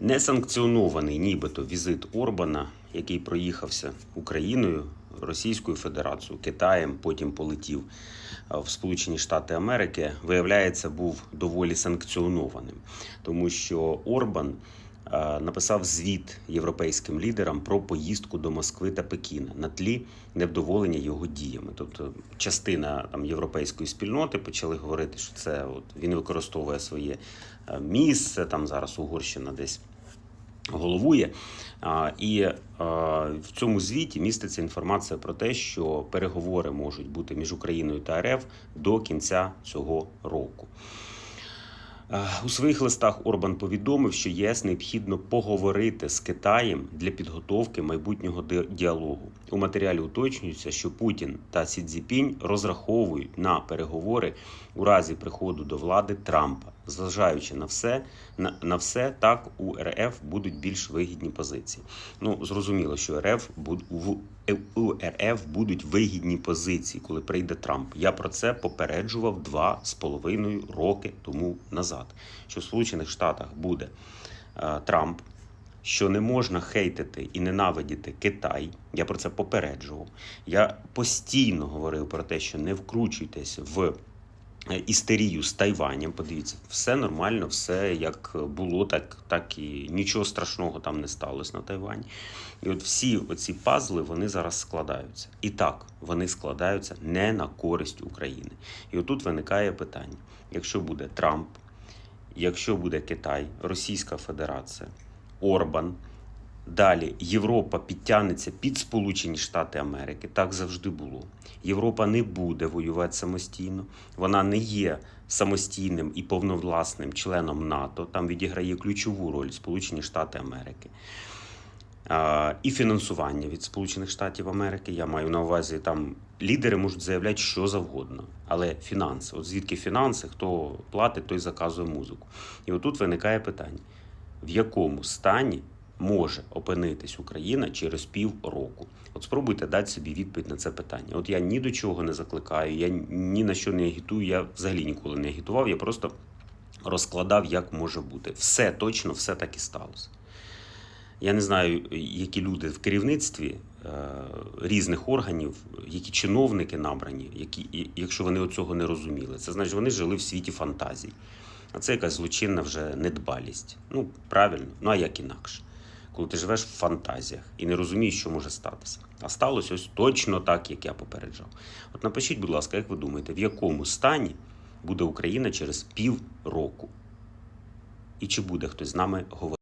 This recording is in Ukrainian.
Несанкціонований нібито візит Орбана, який проїхався Україною, Російською Федерацією, Китаєм, потім полетів е, в Сполучені Штати Америки, виявляється, був доволі санкціонованим, тому що Орбан написав звіт європейським лідерам про поїздку до Москви та Пекіна на тлі невдоволення його діями. Тобто, частина там європейської спільноти почали говорити, що це от він використовує своє е, місце. Там зараз Угорщина десь головує. А, І е, в цьому звіті міститься інформація про те, що переговори можуть бути між Україною та РФ до кінця цього року. Е, У своїх листах Орбан повідомив, що ЄС необхідно поговорити з Китаєм для підготовки майбутнього діалогу. У матеріалі уточнюється, що Путін та Сі Цзіпінь розраховують на переговори у разі приходу до влади Трампа. Зважаючи на все, на, на все так у РФ будуть більш вигідні позиції. Ну зрозуміло, що РФ буд, в е, у РФ будуть вигідні позиції, коли прийде Трамп. Я про це попереджував два з половиною роки тому назад. Що в Сполучених Штатах буде е, Трамп, що не можна хейтити і ненавидіти Китай. Я про це попереджував. Я постійно говорив про те, що не вкручуйтесь в е, істерію з Тайванем. Подивіться, все нормально, все як було, так, так і нічого страшного там не сталося на Тайвані. І от всі оці пазли вони зараз складаються. І так, вони складаються не на користь України. І отут виникає питання: якщо буде Трамп, якщо буде Китай, Російська Федерація, Орбан. Далі Європа підтягнеться під Сполучені Штати Америки. Так завжди було. Європа не буде воювати самостійно. Вона не є самостійним і повновласним членом НАТО. Там відіграє ключову роль Сполучені Штати Америки. І фінансування від Сполучених Штатів Америки. Я маю на увазі, там лідери можуть заявляти що завгодно, але фінанси. От звідки фінанси, хто платить, той заказує музику. І отут виникає питання: в якому стані може опинитись Україна через пів року? От спробуйте дати собі відповідь на це питання. От я ні до чого не закликаю, я ні на що не агітую, я взагалі ніколи не агітував, я просто розкладав, як може бути. Все точно, все так і сталося. Я не знаю, які люди в керівництві е, різних органів, які чиновники набрані, які, якщо вони цього не розуміли, це значить, вони жили в світі фантазій. А це якась злочинна вже недбалість. Ну, правильно, ну а як інакше? Коли ти живеш в фантазіях і не розумієш, що може статися. А сталося ось точно так, як я попереджав. От напишіть, будь ласка, як ви думаєте, в якому стані буде Україна через пів року? І чи буде хтось з нами говорити?